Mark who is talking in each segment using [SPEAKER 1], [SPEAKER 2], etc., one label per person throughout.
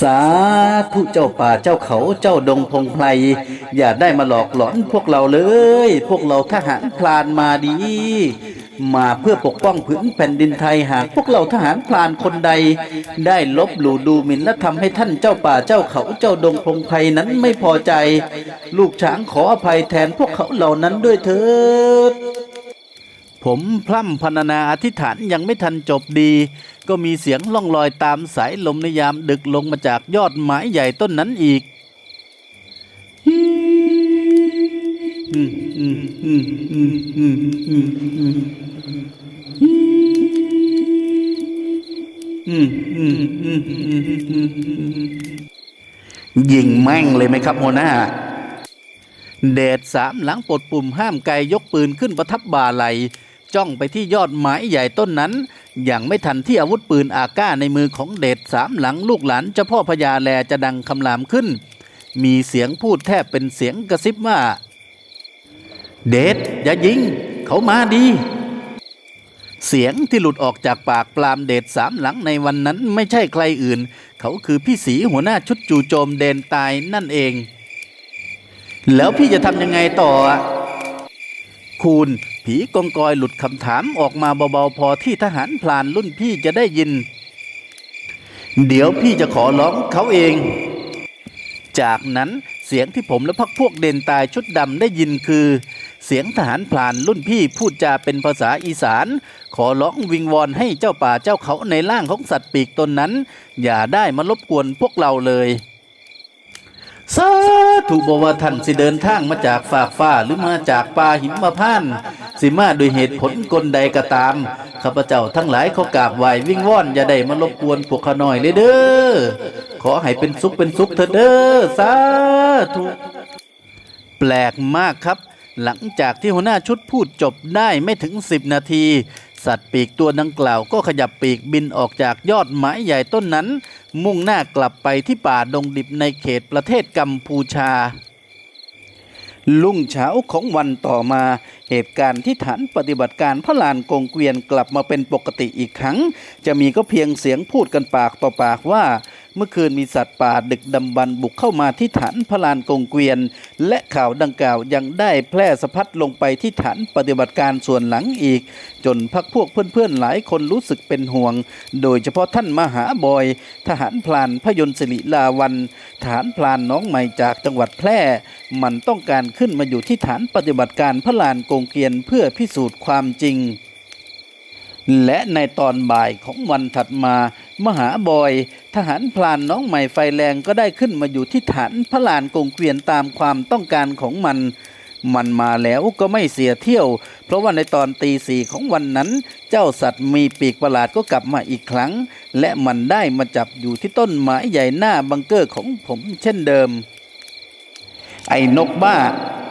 [SPEAKER 1] สาธุเจ้าป่าเจ้าเขาเจ้าดงพงไพรอย่าได้มาหลอกหลอนพวกเราเลย พวกเราทหารพลานมาดี มาเพื่อปกป้องผืนแผ่นดินไทยหากพวกเราทหารพลานคนใด ได้ลบหลู่ดูหมิ่นและทำให้ท่านเจ้าป่าเจ้าเขาเจ้าดงพงไพรนั้นไม่พอใจ ลูกช้างขออภัยแทนพวกเขาเหล่านั้นด้วยเถิด ผมพร่ำพรรณนาอธิษฐานยังไม่ทันจบดี ก็มีเสียงล่องลอยตามสายลมในยามดึกลงมาจากยอดไม้ใหญ่ต้นนั้นอีกยิงแม่งเลยไหมครับโมนาเดชสามหลังปลดปุ่มห้ามไกยกปืนขึ้นประทับบ่าไหล จ้องไปที่ยอดไม้ใหญ่ต้นนั้น อย่างไม่ทันที่อาวุธปืนอาก้าในมือของเดชสามหลังลูกหลานเจ้าพ่อพญาแลจะดังคำรามขึ้น มีเสียงพูดแทบเป็นเสียงกระซิบว่า เดชอย่ายิง เขามาดีเสียงที่หลุดออกจากปากปรามเดชสามหลังในวันนั้นไม่ใช่ใครอื่น เขาคือพี่สีหัวหน้าชุดจู่โจมเดนตายนั่นเอง แล้วพี่จะทำยังไงต่อ คูณ ผีกองกอยหลุดคำถามออกมาเบาๆพอที่ทหารพลานรุ่นพี่จะได้ยิน เดี๋ยวพี่จะขอร้องเขาเอง จากนั้นเสียงที่ผมและพักพวกเด่นตายชุดดำได้ยินคือ เสียงทหารพลานรุ่นพี่พูดจาเป็นภาษาอีสาน ขอร้องวิงวอนให้เจ้าป่าเจ้าเขาในร่างของสัตว์ปีกตนนั้น อย่าได้มารบกวนพวกเราเลย สาธุบว่าท่านสิเดินทางมาจากฝากฟ้าหรือมาจากป่าหิมพานต์สิมาด้วยเหตุผลกลใดก็ตามข้าพเจ้าทั้งหลายเขากราบไหววิ่งว่อนอย่าได้มารบกวนพวกขาน้อยเลยเด้อขอให้เป็นสุขเป็นสุขเถิดเด้อสาธุแปลกมากครับ หลังจากที่หัวหน้าชุดพูดจบได้ไม่ถึง 10 นาที สัตว์ปีกตัวดังกล่าวก็ขยับปีกบินออกจากยอดไม้ใหญ่ต้นนั้น มุ่งหน้ากลับไปที่ป่าดงดิบในเขตประเทศกัมพูชา ลุ่งเช้าของวันต่อมาเหตุการณ์ที่ฐานปฏิบัติการพระลานกงเกวียนกลับมาเป็นปกติอีกครั้ง จะมีก็เพียงเสียงพูดกันปากต่อปากว่า เมื่อคืนมีสัตว์ป่าดึกดำบรรพ์บุกเข้ามาที่ฐานพลานกงเกวียน และข่าวดังกล่าวยังได้แพร่สะพัดลงไปที่ฐานปฏิบัติการส่วนหลังอีก จนพักพวกเพื่อนๆหลายคนรู้สึกเป็นห่วง โดยเฉพาะท่านมหาบอย ทหารพลานพยนต์สิริลาวันทหารพลานน้องใหม่จากจังหวัดแพร่ มันต้องการขึ้นมาอยู่ที่ฐานปฏิบัติการพลานกงเกวียนเพื่อพิสูจน์ความจริง และในตอนบ่ายของวันถัดมา มหาบอย ทหารพลานน้องใหม่ไฟแรงก็ได้ขึ้นมาอยู่ที่ฐานพระลานกงเกวียนตามความต้องการของมัน มันมาแล้วก็ไม่เสียเที่ยว เพราะว่าในตอนตีสี่ของวันนั้น เจ้าสัตว์มีปีกประหลาดก็กลับมาอีกครั้ง และมันได้มาจับอยู่ที่ต้นไม้ใหญ่หน้าบังเกอร์ของผมเช่นเดิม ไอ้นกบ้า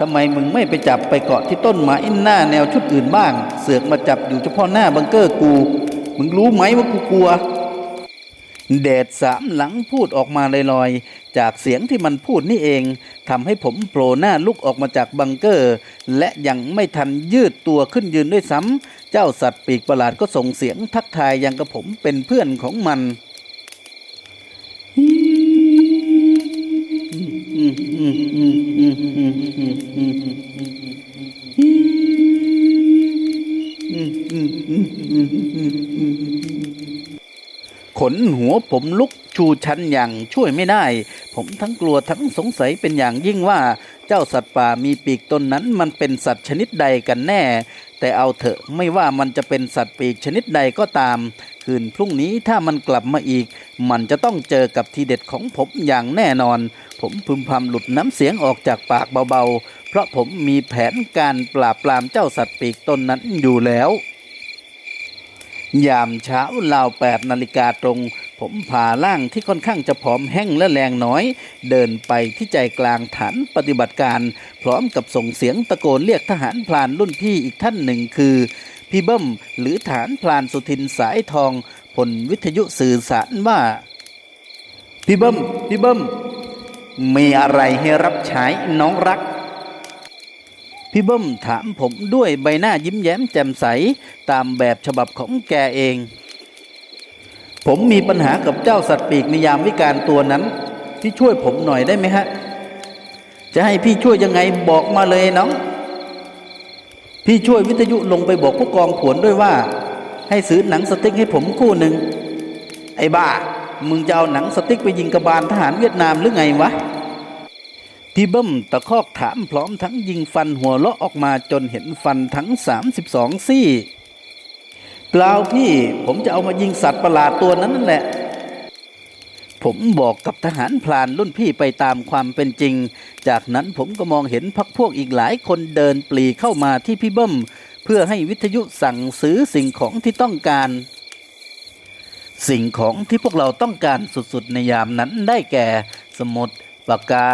[SPEAKER 1] ทำไมมึงไม่ไปจับไปเกาะที่ต้นไม้หน้าแนวชุดอื่นบ้าง เสือกมาจับอยู่เฉพาะหน้าบังเกอร์กู มึงรู้ไหมว่ากูกลัวเดดสามหลังพูดออกมาลอยๆ จากเสียงที่มันพูดนี่เองทำให้ผมโผล่หน้าลุกออกมาจากบังเกอร์ และยังไม่ทันยืดตัวขึ้นยืนด้วยซ้ำเจ้าสัตว์ปีกประหลาดก็ส่งเสียงทักทายยังกับผมเป็นเพื่อนของมัน ขนหัวผมลุกชูชันอย่างช่วยไม่ได้ ผมทั้งกลัวทั้งสงสัยเป็นอย่างยิ่งว่า เจ้าสัตว์ป่ามีปีกตนนั้นมันเป็นสัตว์ชนิดใดกันแน่ แต่เอาเถอะไม่ว่ามันจะเป็นสัตว์ปีกชนิดใดก็ตาม คืนพรุ่งนี้ถ้ามันกลับมาอีก มันจะต้องเจอกับทีเด็ดของผมอย่างแน่นอน ผมพึมพำหลุดน้ำเสียงออกจากปากเบาๆ เพราะผมมีแผนการปราบปรามเจ้าสัตว์ปีกตนนั้นอยู่แล้ว ยามเช้าราวแปดนาฬิกาตรง ผมพาล่างที่ค่อนข้างจะผอมแห้งและแรงน้อย เดินไปที่ใจกลางฐานปฏิบัติการ พร้อมกับส่งเสียงตะโกนเรียกทหารพลานรุ่นพี่อีกท่านหนึ่งคือ พี่เบิ้มหรือฐานพลานสุทินสายทองผลวิทยุสื่อสารว่า พี่เบิ้มพี่เบิ้มมีอะไรให้รับใช้น้องรักพี่เบิ้มถามผมด้วยใบหน้ายิ้มแย้มแจ่มใส ตามแบบฉบับของแกเอง ผมมีปัญหากับเจ้าสัตว์ปีกในยามวิการตัวนั้นพี่ช่วยผมหน่อยได้ไหมฮะ จะให้พี่ช่วยยังไงบอกมาเลยน้อง พี่ช่วยวิทยุลงไปบอกผู้กองผวนด้วยว่า ให้ซื้อหนังสติ๊กให้ผมคู่หนึ่งไอ้บ้า มึงจะเอาหนังสติ๊กไปยิงกระบาลทหารเวียดนามหรือไงวะพี่เบิ้มตะคอกถามพร้อมทั้งยิงฟันหัวเลาะออกมาจนเห็นฟันทั้ง 32 ซี่ เปล่าพี่ผมจะเอามายิงสัตว์ประหลาดตัวนั้นนั่นแหละ ผมบอกกับทหารพลานรุ่นพี่ไปตามความเป็นจริง จากนั้นผมก็มองเห็นพักพวกอีกหลายคนเดินปลีเข้ามาที่พี่เบิ้ม เพื่อให้วิทยุสั่งซื้อสิ่งของที่ต้องการ สิ่งของที่พวกเราต้องการสุดๆในยามนั้นได้แก่ สมุดปากกา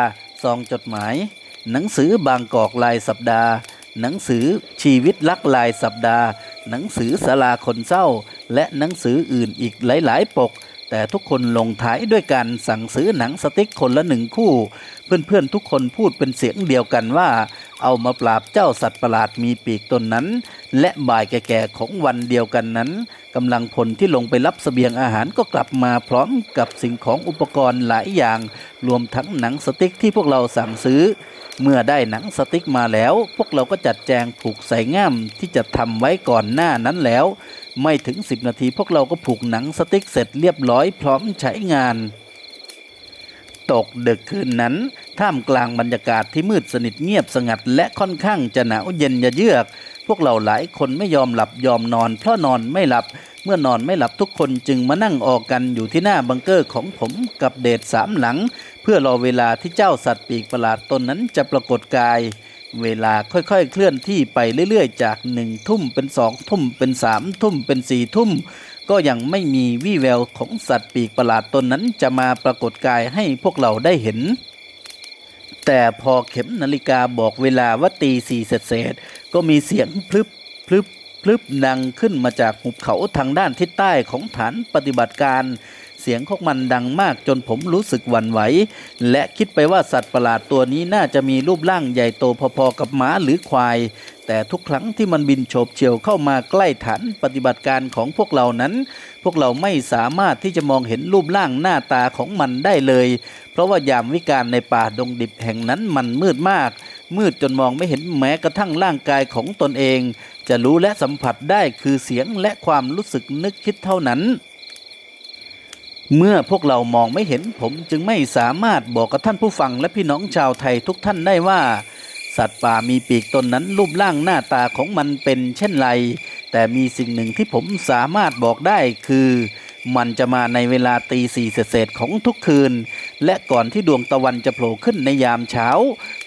[SPEAKER 1] ซองจดหมาย หนังสือบางกอกลายสัปดาห์ หนังสือชีวิตลักลายสัปดาห์ หนังสือสลาคนเศร้า และหนังสืออื่นอีกหลาย ๆ ปก แต่ทุกคนลงท้ายด้วยการสั่งซื้อหนังสติ๊กคนละหนึ่งคู่ เพื่อนๆทุกคนพูดเป็นเสียงเดียวกันว่า เอามาปราบเจ้าสัตว์ประหลาดมีปีกตนนั้น และบ่ายแก่ๆของวันเดียวกันนั้นกำลังพลที่ลงไปรับเสบียงอาหารก็กลับมาพร้อมกับสิ่งของอุปกรณ์หลายอย่าง รวมทั้งหนังสติ๊กที่พวกเราสั่งซื้อ เมื่อได้หนังสติ๊กมาแล้ว พวกเราก็จัดแจงผูกใส่ง่ามที่จะทำไว้ก่อนหน้านั้นแล้ว ไม่ถึง 10 นาทีพวกเราก็ผูกหนังสติ๊กเสร็จเรียบร้อยพร้อมใช้งาน ตกดึกคืนนั้น ท่ามกลางบรรยากาศที่มืดสนิทเงียบสงัด และค่อนข้างจะหนาวเย็นยะเยือก พวกเราหลายคนไม่ยอมหลับยอมนอนเพราะนอนไม่หลับ เมื่อนอนไม่หลับทุกคนจึงมานั่งออกกันอยู่ที่หน้าบังเกอร์ของผมกับเดชสามหลัง เพื่อรอเวลาที่เจ้าสัตว์ปีกประหลาดตนนั้นจะปรากฏกาย เวลาค่อยๆเคลื่อนที่ไปเรื่อยๆ จากหนึ่งทุ่มเป็นสองทุ่มเป็นสามทุ่มเป็นสี่ทุ่ม ก็ยังไม่มีวี่แววของสัตว์ปีกประหลาดตนนั้นจะมาปรากฏกายให้พวกเราได้เห็นแต่พอเข็มนาฬิกาบอกเวลาว่าตีสี่เศษๆก็มีเสียงพลึบพลึบ พลึบดังขึ้นมาจากหุบเขาทางด้านทิศใต้ของฐานปฏิบัติการ เสียงของมันดังมากจนผมรู้สึกหวั่นไหว และคิดไปว่าสัตว์ประหลาดตัวนี้น่าจะมีรูปร่างใหญ่โตพอๆกับหมาหรือควาย แต่ทุกครั้งที่มันบินโฉบเฉี่ยวเข้ามาใกล้ฐานปฏิบัติการของพวกเรานั้น พวกเราไม่สามารถที่จะมองเห็นรูปร่างหน้าตาของมันได้เลย เพราะว่ายามวิการในป่าดงดิบแห่งนั้นมันมืดมาก มืดจนมองไม่เห็นแม้กระทั่งร่างกายของตนเอง จะรู้และสัมผัสได้คือเสียงและความรู้สึกนึกคิดเท่านั้น เมื่อพวกเรามองไม่เห็นผมจึงไม่สามารถบอกกับท่านผู้ฟังและพี่น้องชาวไทยทุกท่านได้ว่า สัตว์ป่ามีปีกตนนั้นรูปร่างหน้าตาของมันเป็นเช่นไร แต่มีสิ่งหนึ่งที่ผมสามารถบอกได้คือมันจะมาในเวลาตีสี่เศษของทุกคืน และก่อนที่ดวงตะวันจะโผล่ขึ้นในยามเช้า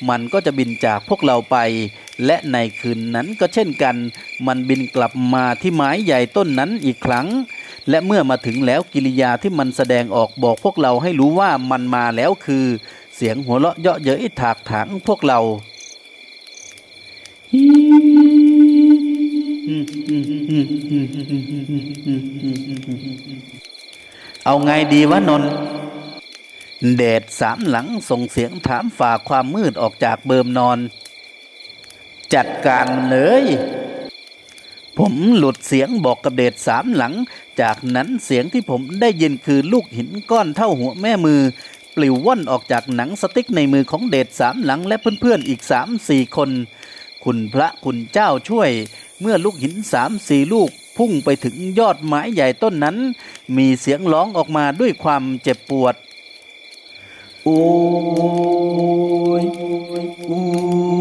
[SPEAKER 1] มันก็จะบินจากพวกเราไป และในคืนนั้นก็เช่นกัน มันบินกลับมาที่ไม้ใหญ่ต้นนั้นอีกครั้ง และเมื่อมาถึงแล้วกิริยาที่มันแสดงออกบอกพวกเราให้รู้ว่ามันมาแล้วคือ เสียงหัวเราะเยาะเย้ยถากถางพวกเราเอาไงดีวะนนท์ เดชสามหลังส่งเสียงถามฝ่าความมืดออกจากเบิมนอน จัดการเลย ผมหลุดเสียงบอกกับเดชสามหลัง จากนั้นเสียงที่ผมได้ยินคือลูกหินก้อนเท่าหัวแม่มือ ปลิวว่อนออกจากหนังสติ๊กในมือของเดชสามหลังและเพื่อนๆอีกสามสี่คน คุณพระคุณเจ้าช่วย เมื่อลูกหินสามสี่ลูกพุ่งไปถึงยอดไม้ใหญ่ต้นนั้น มีเสียงร้องออกมาด้วยความเจ็บปวด โอ้ยโอย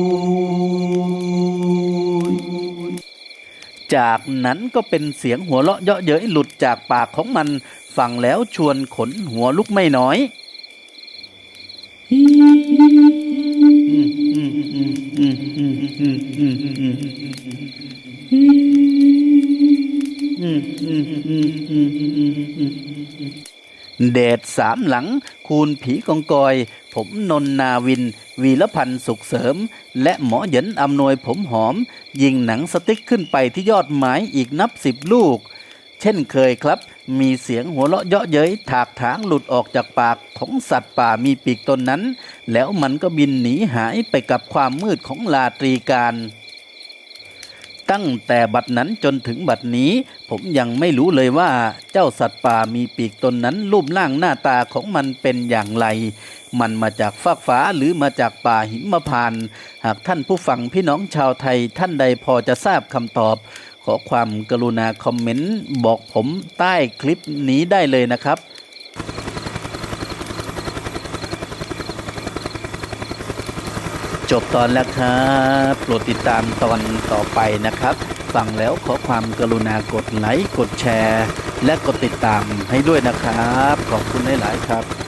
[SPEAKER 1] จากนั้นก็เป็นเสียงหัวเราะเยาะเย้ยหลุดจากปากของมันฟังแล้วชวนขนหัวลุกไม่น้อย เดชสามหลัง คูณผีกองกอย ผมนนนาวิน วีรพันธ์สุขเสริม และหมอหยินอำนวยผมหอม ยิงหนังสติ๊กขึ้นไปที่ยอดไม้อีกนับสิบลูก เช่นเคยครับ มีเสียงหัวเราะเยาะเย้ยถากถางหลุดออกจากปากของสัตว์ป่ามีปีกตนนั้น แล้วมันก็บินหนีหายไปกับความมืดของลาตรีการ ตั้งแต่บัดนั้นจนถึงบัดนี้ ผมยังไม่รู้เลยว่าเจ้าสัตว์ป่ามีปีกตนนั้นรูปร่างหน้าตาของมันเป็นอย่างไร มันมาจากฟากฟ้าหรือมาจากป่าหิมพานต์หากท่านผู้ฟังพี่น้องชาวไทยท่านใดพอจะทราบคำตอบ ขอความกรุณาคอมเมนต์บอกผมใต้คลิปนี้ได้เลยนะครับ จบตอนแล้วครับโปรดติดตามตอนต่อไปนะครับ ฟังแล้วขอความกรุณากดไลค์กดแชร์ และกดติดตามให้ด้วยนะครับ ขอบคุณหลาย ๆ ครับ